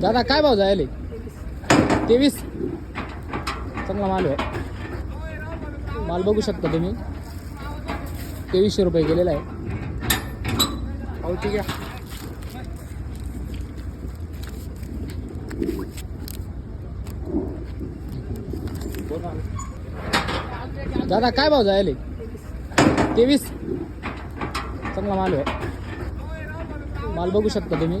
दादा काय भाव जायले तेवीस चांगला माल आहे माल बघू शकता तुम्ही तेवीसशे रुपये गेलेला आहे ठीक आहे दादा काय भाव जायले तेवीस चांगला माल आहे माल बघू शकता तुम्ही